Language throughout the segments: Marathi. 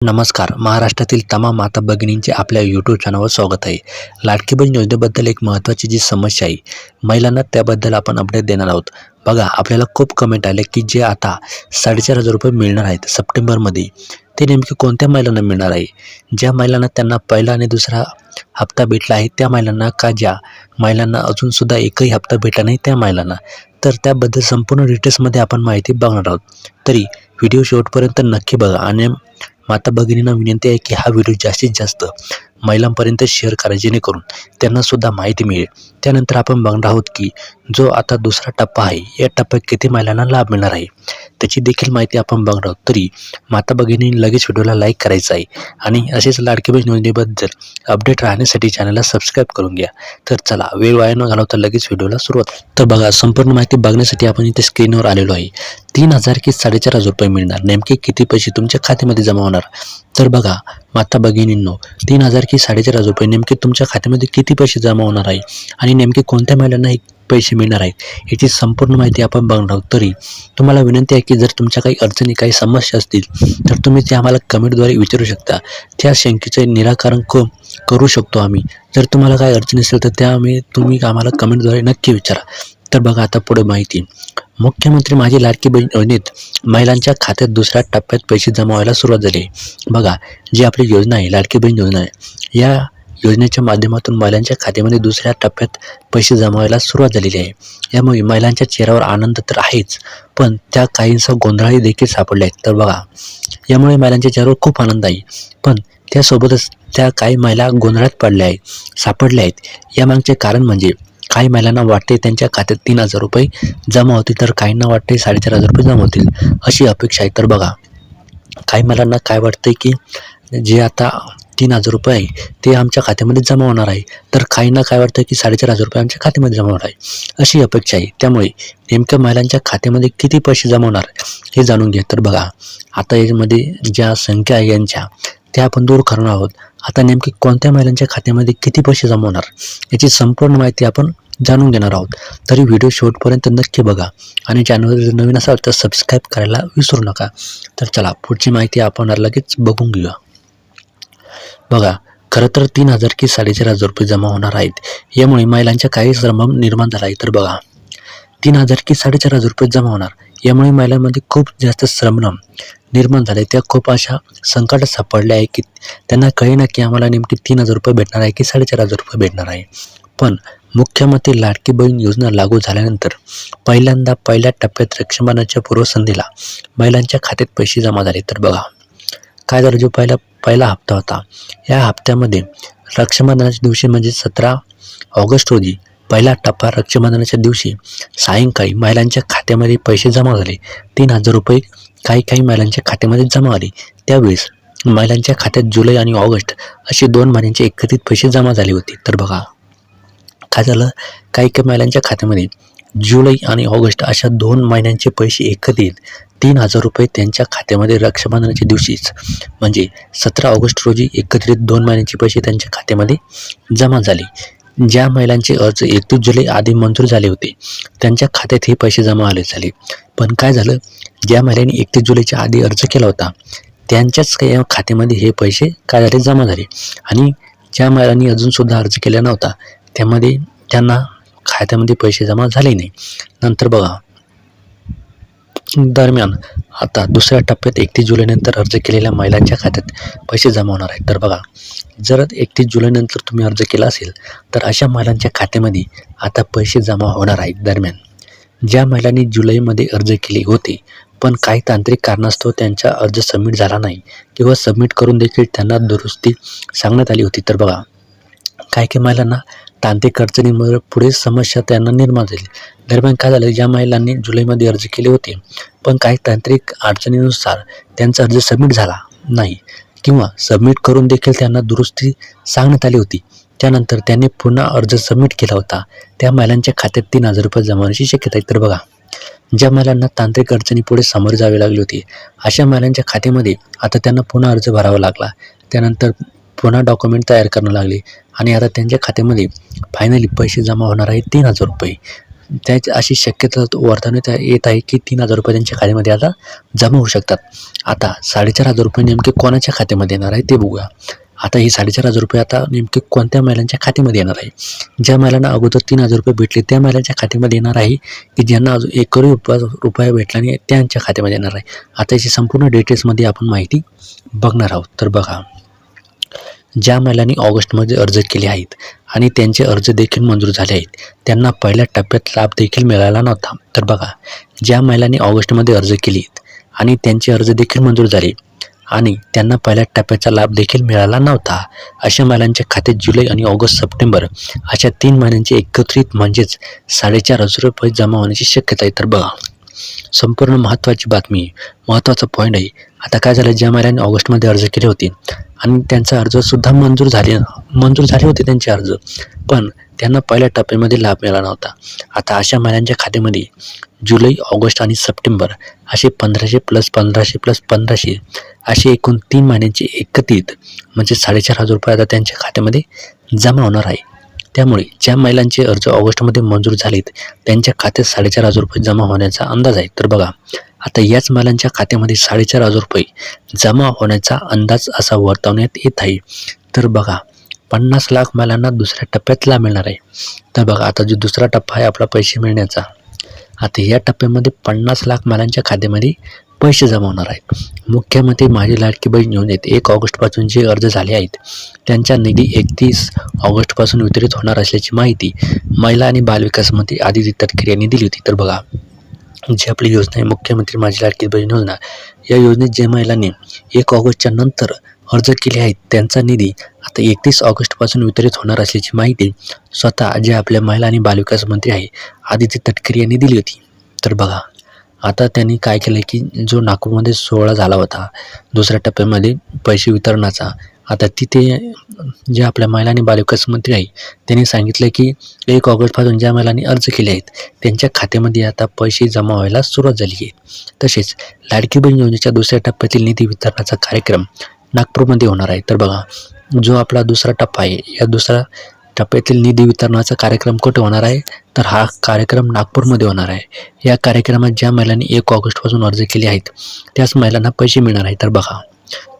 नमस्कार. महाराष्ट्रातील तमाम माता भगिनींचे आपल्या यूट्यूब चॅनलवर स्वागत आहे. लाडकी बहीण योजनेबद्दल एक महत्त्वाची जी समस्या आहे महिलांना त्याबद्दल आपण अपडेट देणार आहोत. बघा आपल्याला खूप कमेंट आले की जे आता साडेचार हजार रुपये मिळणार आहेत सप्टेंबरमध्ये ते नेमके कोणत्या महिलांना मिळणार आहे? ज्या महिलांना त्यांना पहिला आणि दुसरा हप्ता भेटला आहे त्या महिलांना का ज्या महिलांना अजूनसुद्धा एकही हप्ता भेटला नाही त्या महिलांना? तर त्याबद्दल संपूर्ण डिटेल्समध्ये आपण माहिती बघणार आहोत. तरी व्हिडिओ शेवटपर्यंत नक्की बघा आणि माता भगिनींना विनंती आहे की हा व्हिडिओ जास्तीत जास्त महिलांपर्यंत शेअर करा जेणेकरून त्यांनासुद्धा माहिती मिळेल. त्यानंतर आपण बघणार आहोत की जो आता दुसरा टप्पा आहे या टप्प्यात किती महिलांना लाभ मिळणार आहे? त्याची देखील माहिती आपण बघणार आहोत. तरी माता भगिनी लगेच व्हिडिओला लाईक करायचं आहे आणि असेच लाडकी बहीण योजनेबद्दल अपडेट राहण्यासाठी चॅनलला सबस्क्राईब करून घ्या. तर चला वेळ वाया न घालवता लगेच व्हिडिओला सुरुवात तर बघा संपूर्ण माहिती बघण्यासाठी आपण इथे स्क्रीनवर आलेलो आहे. तीन हजार की साडेचार हजार रुपये मिळणार. नेमके किती पैसे तुमच्या खात्यामध्ये जमा होणार? तर बघा माता भगिनींनो तीन हजार की साडेचार हजार रुपये नेमके तुमच्या खात्यामध्ये किती पैसे जमा होणार आहे? आणि नेमके कोणत्या महिलांना हे पैसे मिळणार आहेत? याची संपूर्ण माहिती आपण बघणार आहोत. तरी तुम्हाला विनंती आहे की जर तुमच्या काही अडचणी काही समस्या असतील तर तुम्ही ते आम्हाला कमेंटद्वारे विचारू शकता. त्या शंकेचे निराकरण क करू शकतो आम्ही. जर तुम्हाला काही अडचणी असेल तर त्या आम्ही तुम्ही आम्हाला कमेंटद्वारे नक्की विचारा. तर बघा आता पुढे माहिती. मुख्यमंत्री माझी लाडकी बहीण योजनेत महिलांच्या खात्यात दुसऱ्या टप्प्यात पैसे जमा व्हायला सुरुवात झाली. आहे बघा जी आपली योजना आहे लाडकी बहीण योजना आहे या योजनेच्या माध्यमातून महिलांच्या खात्यामध्ये दुसऱ्या टप्प्यात पैसे जमा व्हायला सुरुवात झालेली आहे. यामुळे महिलांच्या चेहऱ्यावर आनंद तर आहेच पण त्या काहींचा गोंधळही देखील सापडल्या आहेत तर बघा यामुळे महिलांच्या चेहऱ्यावर खूप आनंद आहे पण त्यासोबतच त्या काही महिला गोंधळात पडल्या आहेत सापडल्या आहेत. यामागचे कारण म्हणजे काही महिलांना वाटते त्यांच्या खात्यात तीन हजार रुपये जमा होतील तर काहींना वाटते साडेचार हजार रुपये जमा होतील अशी अपेक्षा आहे. तर बघा काही महिलांना काय वाटतंय की जे आता तीन हजार रुपये आहे ते आमच्या खात्यामध्ये जमा होणार आहे. तर काहींना काय वाटतं की साडेचार हजार रुपये आमच्या खात्यामध्ये जमा होणार आहे अशी अपेक्षा आहे. त्यामुळे नेमक्या महिलांच्या खात्यामध्ये किती पैसे जमा होणार हे जाणून घ्या. तर बघा आता यामध्ये ज्या संख्या आहे यांच्या त्या आपण दूर करणार आहोत. आता नेमके कोणत्या महिलांच्या खात्यामध्ये किती पैसे जमा होणार? याची संपूर्ण माहिती आपण जाणून घेणार आहोत. तरी व्हिडिओ शेवटपर्यंत नक्की बघा आणि चॅनल नवीन असाल तर सबस्क्राईब करायला विसरू नका. तर चला पुढची माहिती आपण लगेच बघून घेऊया. बघा खरं तर तीन हजार की साडेचार हजार रुपये जमा होणार आहेत. यामुळे महिलांच्या काही श्रम निर्माण झाला आहे. तर बघा तीन हजार की साडेचार हजार रुपये जमा होणार. यामुळे महिलांमध्ये खूप जास्त श्रमणम निर्माण झाले. त्या खूप अशा संकटात सापडल्या आहे की त्यांना कळेना की आम्हाला नेमकी तीन हजार रुपये भेटणार आहे की साडेचार हजार रुपये भेटणार आहे. पण मुख्यमंत्री लाडकी बहीण योजना लागू झाल्यानंतर पहिल्यांदा पहिल्या टप्प्यात रक्षमानाच्या पूर्वसंधीला महिलांच्या खात्यात पैसे जमा झाले. तर बघा काय झालं? जो पहिला पहिला हप्ता होता या हप्त्यामध्ये रक्षाबंधनाच्या दिवशी म्हणजे सतरा ऑगस्ट रोजी पहिला टप्पा रक्षाबंधनाच्या दिवशी सायंकाळी महिलांच्या खात्यामध्ये पैसे जमा झाले. तीन हजार रुपये काही काही महिलांच्या खात्यामध्ये जमा आले. त्यावेळेस महिलांच्या खात्यात जुलै आणि ऑगस्ट असे दोन महिन्यांचे एकत्रित पैसे जमा झाले होते. तर बघा काय झालं? काही काही महिलांच्या खात्यामध्ये जुलै आणि ऑगस्ट अशा दोन महिन्यांचे पैसे एकत्रित तीन हजार रुपये त्यांच्या खात्यामध्ये रक्षाबंधनाच्या दिवशीच. म्हणजे सतरा ऑगस्ट रोजी एकत्रित दोन महिन्यांचे पैसे त्यांच्या खात्यामध्ये जमा झाले. ज्या महिलांचे अर्ज एकतीस जुलै आधी मंजूर झाले होते त्यांच्या खात्यात हे पैसे जमा आले झाले. पण काय झालं? ज्या महिलांनी एकतीस जुलैच्या आधी अर्ज केला होता त्यांच्याच काही खात्यामध्ये हे पैसे काय झाले जमा झाले. आणि ज्या महिलांनी अजूनसुद्धा अर्ज केला नव्हता त्यामध्ये त्यांना खात्यामध्ये पैसे जमा झाले नाही. नंतर बघा दरम्यान आता दुसऱ्या टप्प्यात एकतीस जुलैनंतर अर्ज केलेल्या महिलांच्या खात्यात पैसे जमा होणार आहेत. तर बघा जर एकतीस जुलैनंतर तुम्ही अर्ज केला असेल तर अशा महिलांच्या खात्यामध्ये आता पैसे जमा होणार आहेत दरम्यान. ज्या महिलांनी जुलैमध्ये अर्ज केले होते पण काही तांत्रिक कारणास्तव त्यांचा अर्ज सबमिट झाला नाही किंवा सबमिट करून देखील त्यांना दुरुस्ती सांगण्यात आली होती. तर बघा काही काही महिलांना तांत्रिक अडचणीमुळे पुढे समस्या त्यांना निर्माण झाली. दरम्यान काय झालं ज्या महिलांनी जुलैमध्ये अर्ज केले होते पण काही तांत्रिक अडचणीनुसार त्यांचा अर्ज सबमिट झाला नाही किंवा सबमिट करून देखील त्यांना दुरुस्ती सांगण्यात आली होती. त्यानंतर त्यांनी पुन्हा अर्ज सबमिट केला होता. त्या महिलांच्या खात्यात तीन हजार रुपये जमा होण्याची शक्यता आहे. तर बघा ज्या महिलांना तांत्रिक अडचणी पुढे सामोरे जावे लागले होते अशा महिलांच्या खात्यामध्ये आता त्यांना पुन्हा अर्ज भरावा लागला. त्यानंतर पुन्हा डॉक्युमेंट तयार करणं लागले. आणि आता त्यांच्या खात्यामध्ये फायनली पैसे जमा होणार आहे तीन हजार रुपये. त्याच अशी शक्यता वर्तवण्यात येत आहे की तीन हजार रुपये त्यांच्या खात्यामध्ये आता जमा होऊ शकतात. आता साडेचार हजार रुपये नेमके कोणाच्या खात्यामध्ये येणार आहे ते बघूया. आता ही साडेचार हजार रुपये आता नेमके कोणत्या महिलांच्या खात्यामध्ये येणार आहे? ज्या महिलांना अगोदर तीन हजार रुपये भेटले त्या महिलांच्या खात्यामध्ये येणार आहे की ज्यांना अजून एक करोड रुपया रुपया भेटला आणि त्यांच्या खात्यामध्ये येणार आहे? आता याची संपूर्ण डिटेल्समध्ये आपण माहिती बघणार आहोत. तर बघा. ज्या महिलांनी ऑगस्टमध्ये अर्ज केले आहेत आणि त्यांचे अर्ज देखील मंजूर झाले आहेत त्यांना पहिल्या टप्प्यात लाभ देखील मिळाला नव्हता. तर बघा ज्या महिलांनी ऑगस्टमध्ये अर्ज केलेत आणि त्यांचे अर्ज देखील मंजूर झाले आणि त्यांना पहिल्या टप्प्याचा लाभ देखील मिळाला नव्हता अशा महिलांच्या खात्यात जुलै आणि ऑगस्ट सप्टेंबर अशा तीन महिन्यांचे एकत्रित म्हणजेच साडेचार हजार रुपये जमा होण्याची शक्यता आहे. तर बघा. संपूर्ण महत्त्वाची बातमी महत्त्वाचा पॉईंट आहे. आता काय झालं? ज्या महिलांनी ऑगस्टमध्ये अर्ज केले होते आणि त्यांचा अर्जसुद्धा मंजूर झाले मंजूर झाले होते त्यांचे अर्ज. पण त्यांना पहिल्या टप्प्यामध्ये लाभ मिळाला नव्हता. आता अशा महिलांच्या खात्यामध्ये जुलै ऑगस्ट आणि सप्टेंबर असे पंधराशे प्लस पंधराशे प्लस पंधराशे असे एकूण तीन महिन्यांचे एकत्रित म्हणजे साडेचार हजार रुपये आता त्यांच्या खात्यामध्ये जमा होणार आहे. त्यामुळे ज्या महिलांचे अर्ज ऑगस्टमध्ये मंजूर झालेत त्यांच्या खात्यात साडेचार हजार रुपये जमा होण्याचा अंदाज आहे. तर बघा आता याच महिलांच्या खात्यामध्ये साडेचार हजार रुपये जमा होण्याचा अंदाज असा वर्तवण्यात येत आहे. तर बघा पन्नास लाख महिलांना दुसऱ्या टप्प्यात लाभ मिळणार आहे. तर बघा आता जो दुसरा टप्पा आहे आपला पैसे मिळण्याचा. आता या टप्प्यामध्ये पन्नास लाख मालांच्या खात्यामध्ये पैसे जमा होणार आहेत. मुख्यमंत्री माझी लाडकी बहीण योजनेत एक ऑगस्टपासून जे अर्ज झाले आहेत त्यांचा निधी एकतीस ऑगस्टपासून वितरित होणार असल्याची माहिती महिला आणि बालविकास मंत्री आदिती तटकरे यांनी दिली होती. तर बघा जी आपली योजना आहे मुख्यमंत्री माझी लाडकी बहीण योजना या योजनेत जे महिलांनी एक ऑगस्टच्या नंतर अर्ज केले आहेत. त्यांचा निधी आता एकतीस ऑगस्टपासून वितरित होणार असल्याची माहिती स्वतः जे आपल्या महिला आणि बालविकास मंत्री आहे आदित्य तटकरे यांनी दिली होती. तर बघा आता त्यांनी काय केलं की जो नागपूरमध्ये सोहळा झाला होता दुसऱ्या टप्प्यामध्ये पैसे वितरणाचा आता तिथे जे आपल्या महिला आणि बालविकास मंत्री आहे त्यांनी सांगितलं की एक ऑगस्टपासून ज्या महिलांनी अर्ज केले आहेत त्यांच्या खात्यामध्ये आता पैसे जमा व्हायला सुरुवात झाली आहे. तसेच लाडकी बहीण योजनेच्या दुसऱ्या टप्प्यातील निधी वितरणाचा कार्यक्रम नागपूरमध्ये होणार आहे. तर बघा जो आपला दुसरा टप्पा आहे या दुसऱ्या टप्प्यातील निधी वितरणाचा कार्यक्रम कुठे होणार आहे? तर हा कार्यक्रम नागपूरमध्ये होणार आहे. या कार्यक्रमात ज्या महिलांनी एक ऑगस्टपासून अर्ज केले आहेत त्याच महिलांना पैसे मिळणार आहे. तर बघा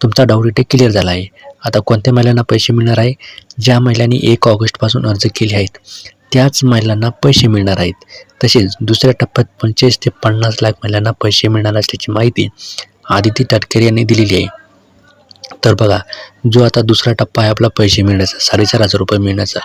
तुमचा डाऊट क्लिअर झाला आहे. आता कोणत्या महिलांना पैसे मिळणार आहे? ज्या महिलांनी एक ऑगस्टपासून अर्ज केले आहेत त्याच महिलांना पैसे मिळणार आहेत. तसेच दुसऱ्या टप्प्यात पंचवीस ते पन्नास लाख महिलांना पैसे मिळणार असल्याची माहिती आदिती तटकरे यांनी दिलेली आहे. तर बघा जो आता दुसरा टप्पा आहे आपला पैसे मिळण्याचा साडेचार हजार रुपये मिळण्याचा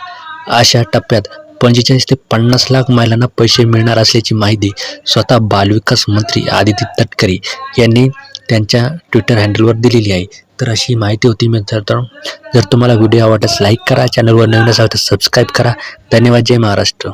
अशा टप्प्यात पंचेचाळीस ते पन्नास लाख महिलांना पैसे मिळणार असल्याची माहिती स्वतः बालविकास मंत्री आदिती तटकरे यांनी त्यांच्या ट्विटर हँडलवर दिलेली आहे. तर अशी माहिती होती मी तर जर तुम्हाला व्हिडिओ आवडल्यास लाईक करा चॅनलवर नवीन असाल तर सबस्क्राईब करा. धन्यवाद. जय महाराष्ट्र.